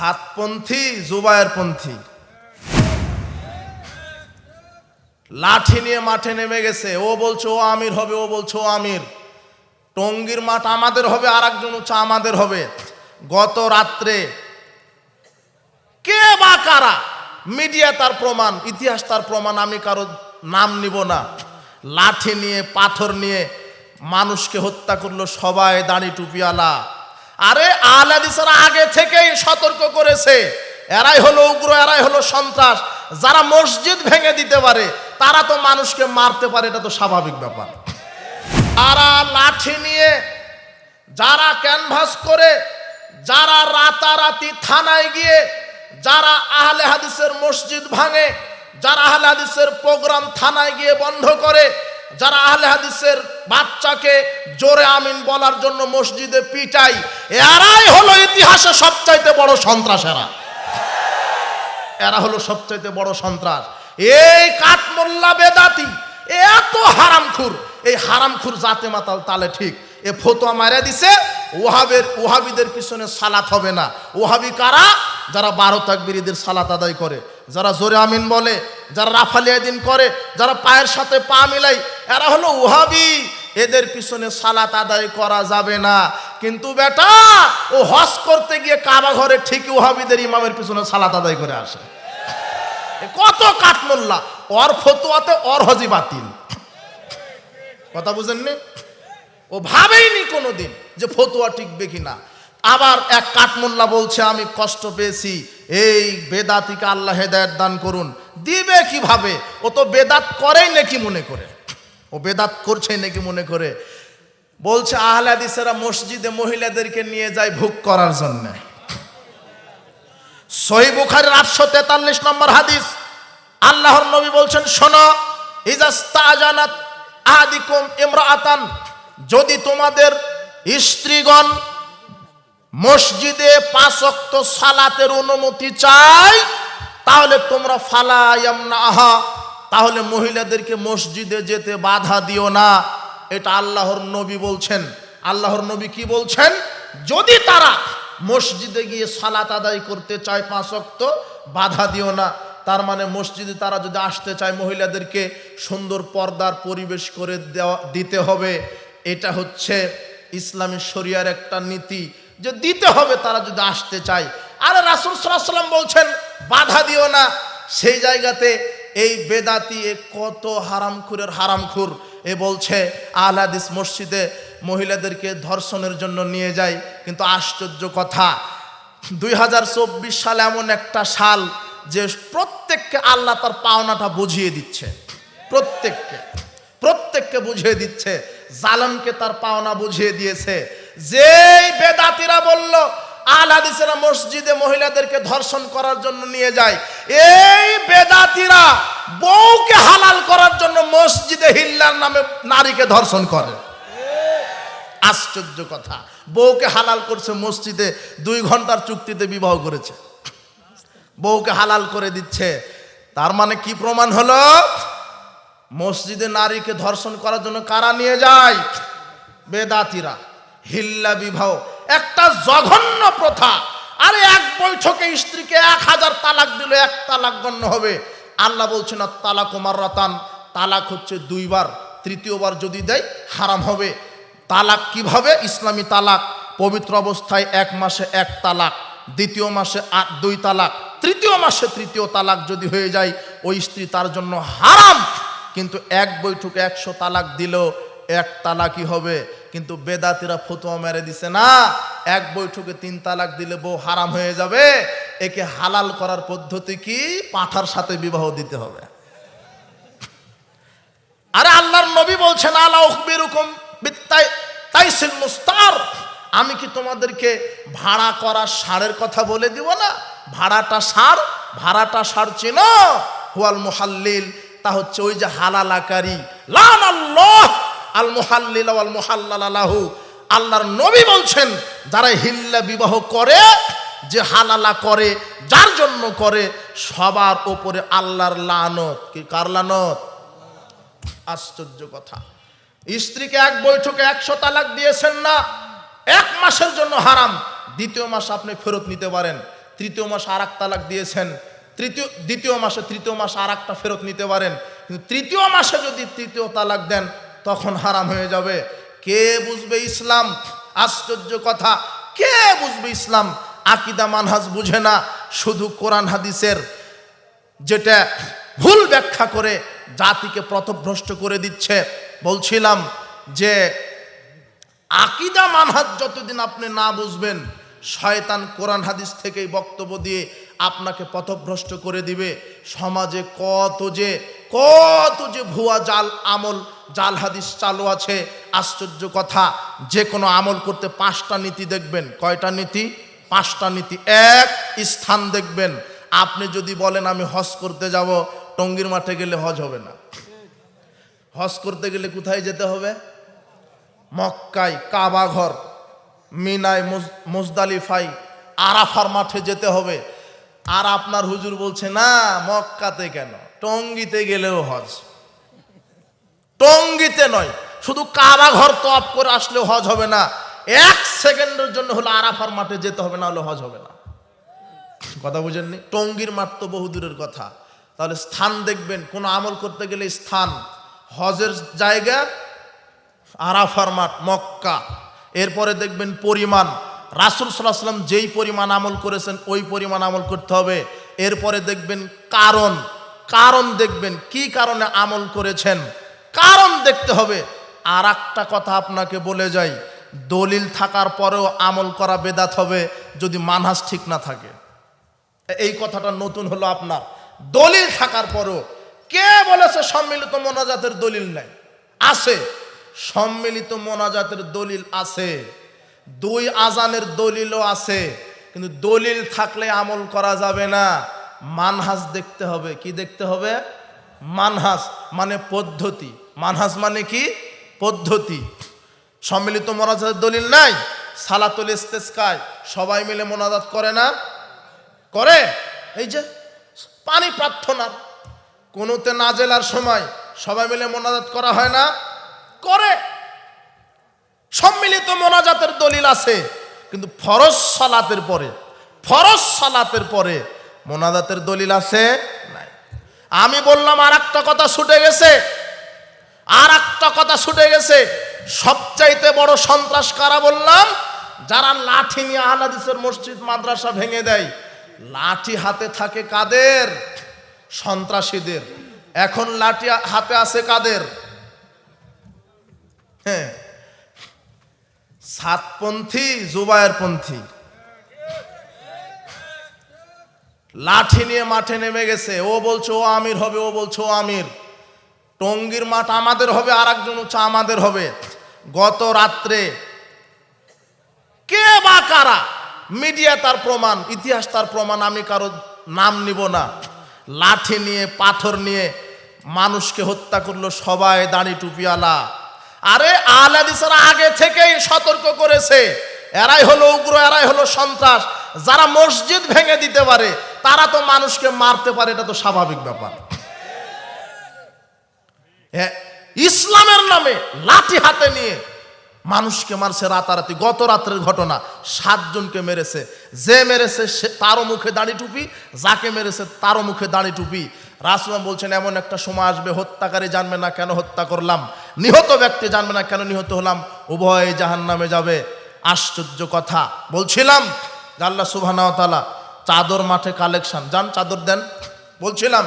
সাতপন্থী জুবায়ের পন্থী লাঠি নিয়ে মাঠে নেমে গেছে, ও বলছে, ও আমির হবে, ও বলছে, ও আমির। টঙ্গির মাঠ আমাদের হবে আর একজন হচ্ছে আমাদের হবে। গত রাত্রে কে বা কারা, মিডিয়া তার প্রমাণ, ইতিহাস তার প্রমাণ, আমি কারও নাম নিব না। লাঠি নিয়ে, পাথর নিয়ে মানুষকে হত্যা করল সবাই, দাড়ি টুপিওয়ালা। আরে আহলাদিসরা আগে থেকেই সতর্ক করেছে। এরাই হলো উগ্র, এরাই হলো সন্ত্রাস। যারা মসজিদ ভেঙে দিতে পারে, তারা তো মানুষকে মারতে পারে, এটা তো স্বাভাবিক ব্যাপার। তারা লাঠি নিয়ে, যারা ক্যানভাস করে, যারা রাতারাতি থানায় গিয়ে, যারা আহলে হাদিসের মসজিদ ভাঙে, যারা আহলে হাদিসের প্রোগ্রাম থানায় গিয়ে বন্ধ করে যারা আহলে হাদিসের বাচ্চাকে জোরে আমিন বলার জন্য মসজিদে পিটাই, এরাই হলো ইতিহাসে সবচাইতে বড় সন্ত্রাসেরা। এরা এরা হলো সবচাইতে বড় সন্ত্রাস। এই কাঠমোল্লা বেদাতি এত হারামখুর, এই হারামখুর জাতে মাতাল তালে ঠিক। এ ফতোয়া মারা দিছে, ওহাবের, ওহাবিদের পিছনে সালাত হবে না। ওহাবি কারা? যারা বারো তাকবিরিদের সালাত আদায় করে। যারা জোরে আমিন বলে, যারা রাফালিয়া দিন করে, যারা পায়ের সাথে পা মিলাই, এরা হলো ওহাবি এদের পিছনে সালাত আদায় করা যাবে না। কিন্তু বেটা, ও হজ করতে গিয়ে কাবা ঘরে ঠিকই ওহাবিদের ইমামের পিছনে সালাত আদায় করে আসে। কত কাঠমোল্লা অর ফতুয়াতে অর হজি বাতিল। কথা বুঝেননি? ও ভাবেইনি কোনোদিন যে ফতুয়া টিকবে কিনা। আবার এক কাঠমোল্লা বলছে, আমি কষ্ট পেয়েছি। এই বেদাতিকে আল্লাহ হেদায়ত দান করুন। দিবে কীভাবে? ও তো বেদাত করেই নাকি মনে করে। ও বেদাত করছে নাকি মনে করে। বলছে, আহলে হাদিসেরা মসজিদে মহিলাদেরকে নিয়ে যায় ভোগ করার জন্য। সহি আটশো তেতাল্লিশ নম্বর হাদিস। আল্লাহর নবী বলছেন, শোনো ইজাস্তাজানাত আদিকুম ইমরাআতান যদি তোমাদের স্ত্রীগণ মসজিদে পাঁচ ওয়াক্ত সালাতের অনুমতি চাই, তাহলে তোমরা ফালায়াম না আহা তাহলে মহিলাদেরকে মসজিদে যেতে বাধা দিও না। এটা আল্লাহর নবী বলছেন। আল্লাহর নবী কি বলছেন? যদি তারা মসজিদে গিয়ে সালাত আদায় করতে চায় পাঁচ ওয়াক্ত, বাধা দিও না। তার মানে মসজিদে তারা যদি আসতে চায় মহিলাদেরকে, সুন্দর পর্দার পরিবেশ করে দেওয়া, দিতে হবে। এটা হচ্ছে ইসলামী শরিয়ার একটা নীতি। যে দিতে হবে তারা যদি আসতে চায়। আর রাসুল সাল্লাম বলছেন, বাধা দিও না। সেই জায়গাতে এই বেদাতি কত হারামখুরের হারামখুর। এ বলছে আহলাদিস মসজিদে মহিলাদেরকে ধর্ষণের জন্য নিয়ে যায়। কিন্তু আশ্চর্য কথা, দুই হাজার চব্বিশ সাল এমন একটা সাল যে প্রত্যেককে আল্লাহ তার পাওনাটা বুঝিয়ে দিচ্ছে। প্রত্যেককে প্রত্যেককে বুঝিয়ে দিচ্ছে। জালামকে তার পাওনা বুঝিয়ে দিয়েছে। যেই বেদাতিরা বলল, আল হাদিসেরা মসজিদে মহিলাদেরকে ধর্ষণ করার জন্য নিয়ে যায়, এই বেদাতিরা বউকে হালাল করার জন্য মসজিদে হিল্লার নামে নারীকে ধর্ষণ করে। আশ্চর্য কথা। বউকে হালাল করছে মসজিদে, দুই ঘণ্টার চুক্তিতে বিবাহ করেছে। বউকে হালাল করে দিচ্ছে। তার মানে কি প্রমাণ হলো? মসজিদে নারীকে ধর্ষণ করার জন্য কারা নিয়ে যায়? বেদাতিরা। হিল্লা বিবাহ, একটা জঘন্য প্রথা। আরে এক বৈঠকে স্ত্রীকে এক হাজার তালাক দিল, এক তালাক গণ্য হবে। আল্লাহ বলছে না তালাক কুমার রতান তালাক হচ্ছে দুইবার। তৃতীয়বার যদি দেয়, হারাম হবে। তালাক কীভাবে? ইসলামী তালাক। পবিত্র অবস্থায় এক মাসে এক তালাক, দ্বিতীয় মাসে আট দুই তালাক, তৃতীয় মাসে তৃতীয় তালাক যদি হয়ে যায়, ওই স্ত্রী তার জন্য হারাম। কিন্তু এক বৈঠকে একশো তালাক দিলেও এক তালাকই হবে? কিন্তু বেদাতিরা ফতুয়া মেরে দিছে না। এক বৈঠকে তিন তালাক দিলে বউ হারাম হয়ে যাবে। একে হালাল করার পদ্ধতি কি? পাঠার সাথে বিবাহ দিতে হবে। আরে আল্লাহর নবী বলছেন, আলা বিত্তাই মুস্তার। আমি কি তোমাদেরকে ভাড়া করা সারের কথা বলে দিব না? ভাড়াটা সার ভাড়াটা সার চেনো। হুয়াল মোহাল্লিল, তা হচ্ছে ওই যে হালালাকারী লান আল্লাহ আল মুহাল্লাল আল্লাহর নবী বলছেন, যারা হিল্লা বিবাহ করে, যে হালালা করে, যার জন্য করে, সবার ওপরে আল্লাহর লানত। কি, কার লানত? আশ্চর্য কথা। স্ত্রীকে এক বৈঠকে একশো তালাক দিয়েছেন না, এক মাসের জন্য হারাম। দ্বিতীয় মাস আপনি ফেরত নিতে পারেন। তৃতীয় মাস আর তালাক দিয়েছেন। তৃতীয়, দ্বিতীয় মাসে তৃতীয় মাস আর একটা ফেরত নিতে পারেন। কিন্তু তৃতীয় মাসে যদি তৃতীয় তালাক দেন তখন হারাম হয়ে যাবে। কে বুঝবে ইসলাম? আশ্চর্য কথা। কে বুঝবে ইসলাম? আকিদা মানহাজ বুঝে না। শুধু কোরআন হাদিসের যেটা ভুল ব্যাখ্যা করে জাতিকে পথভ্রষ্ট করে দিচ্ছে। বলছিলাম যে আকিদা মানহাজ যতদিন আপনি না বুঝবেন, শয়তান কোরআন হাদিস থেকেই বক্তব্য দিয়ে আপনাকে পথভ্রষ্ট করে দিবে। সমাজে কত যে কত যে ভুয়া জাল আমল, জাল হাদিস চালু আছে, আশ্চর্য কথা, যে কোনো আমল করতে পাঁচটা নীতি দেখবেন। কয়টা নীতি? পাঁচটা নীতি। এক, স্থান দেখবেন। আপনি যদি বলেন, আমি হজ করতে যাব, টঙ্গির মাঠে গেলে হজ হবে না। হজ করতে গেলে কোথায় যেতে হবে? মক্কায় কাবা ঘর মিনায় মুজ- মুজদালিফাই আরাফার মাঠে যেতে হবে। আর আপনার হুজুর বলছে, না, মক্কাতে কেন? টঙ্গিতে গেলেও হজ। টঙ্গিতে নয়, শুধু কাবা ঘর তপ করে আসলেও হজ হবে না। এক সেকেন্ডের জন্য হলো আরাফার মাঠে যেতে হবে, না হলে হজ হবে না। কথা বুঝেননি? টঙ্গির মাঠ তো বহু দূরের কথা। তাহলে স্থান দেখবেন, কোনো আমল করতে গেলে স্থান। হজের জায়গা, আরাফার মাঠ, মক্কা। এরপরে দেখবেন পরিমাণ। রাসুল সাল্লাহ যেই পরিমাণ আমল করেছেন, ওই পরিমাণ আমল করতে হবে। এরপরে দেখবেন কারণ। কারণ দেখবেন, কি কারণে আমল করেছেন? কারণ দেখতে হবে। আর একটা কথা আপনাকে বলে যাই, দলিল থাকার পরেও আমল করা বেদাত হবে যদি মানহাস ঠিক না থাকে। এই কথাটা নতুন হলো আপনার। দলিল থাকার পরও কে বলেছে সম্মিলিত মোনাজাতের দলিল নাই? আছে। সম্মিলিত মোনাজাতের দলিল আছে। দুই আজানের দলিলও আছে। কিন্তু দলিল থাকলে আমল করা যাবে না। মানহাজ দেখতে হবে। কি দেখতে হবে? মানহাজ মানে পদ্ধতি। মানহাজ মানে কি? পদ্ধতি। সম্মিলিত মোনাজাতের দলিল নাই? সালাতুল ইস্তেস্কায়। সবাই মিলে মোনাজাত করে না? করে? এই যে পানি প্রার্থনার। কোনোতে না জেলার সময় সবাই মিলে মোনাজাত করা হয় না? করে। সম্মিলিত মোনাজাতের দলিল আছে। কিন্তু ফরজ সালাতের পরে, ফরজ সালাতের পরে মোনাজাতের দলিল আছে? নাই। আমি বললাম আর একটা কথা ছুটে গেছে। আর একটা কথা ছুটে গেছে। সবচাইতে বড় সন্ত্রাস কারা বললাম? যারা লাঠি নিয়ে আহলাদিসের মসজিদ, মাদ্রাসা ভেঙে দেয়। লাঠি হাতে থাকে কাদের? সন্ত্রাসীদের। এখন লাঠি হাতে আছে কাদের? হ্যাঁ। সাতপন্থী জুবায়ের লাঠি নিয়ে মাঠে নেমে গেছে। ও বলছে, ও আমির হবে, ও বলছে, ও আমির। টঙ্গির মাঠ আমাদের হবে আর একজন আমাদের হবে। গত রাত্রে কে বা কারা? মিডিয়া তার প্রমাণ, ইতিহাস তার প্রমাণ, আমি কারও নাম নিব না। লাঠি নিয়ে, পাথর নিয়ে মানুষকে হত্যা করল সবাই, দাড়ি টুপিওয়ালা। আরে আহলাদিসরা আগে থেকেই সতর্ক করেছে। এরাই হলো উগ্র, এরাই হলো সন্ত্রাস। যারা মসজিদ ভেঙে দিতে পারে, তারা তো মানুষকে মারতে পারে, এটা তো স্বাভাবিক ব্যাপার। ইসলামের নামে লাঠি হাতে নিয়ে মানুষকে মারছে রাতারাতি। গত রাত্রের ঘটনা, সাতজনকে মেরেছে। যে মেরেছে সে তারও মুখে দাড়ি টুপি, যাকে মেরেছে তারও মুখে দাড়ি টুপি। রাসুলাম বলছেন, এমন একটা সময় আসবে, হত্যাকারী জানবে না কেন হত্যা করলাম। নিহত ব্যক্তি জানবে না কেন নিহত হলাম। উভয় জাহান নামে যাবে। আশ্চর্য কথা। বলছিলাম আল্লাহ সুবহানাহু ওয়া তাআলা চাদর মাঠে কালেকশন যান চাদর দেন। বলছিলাম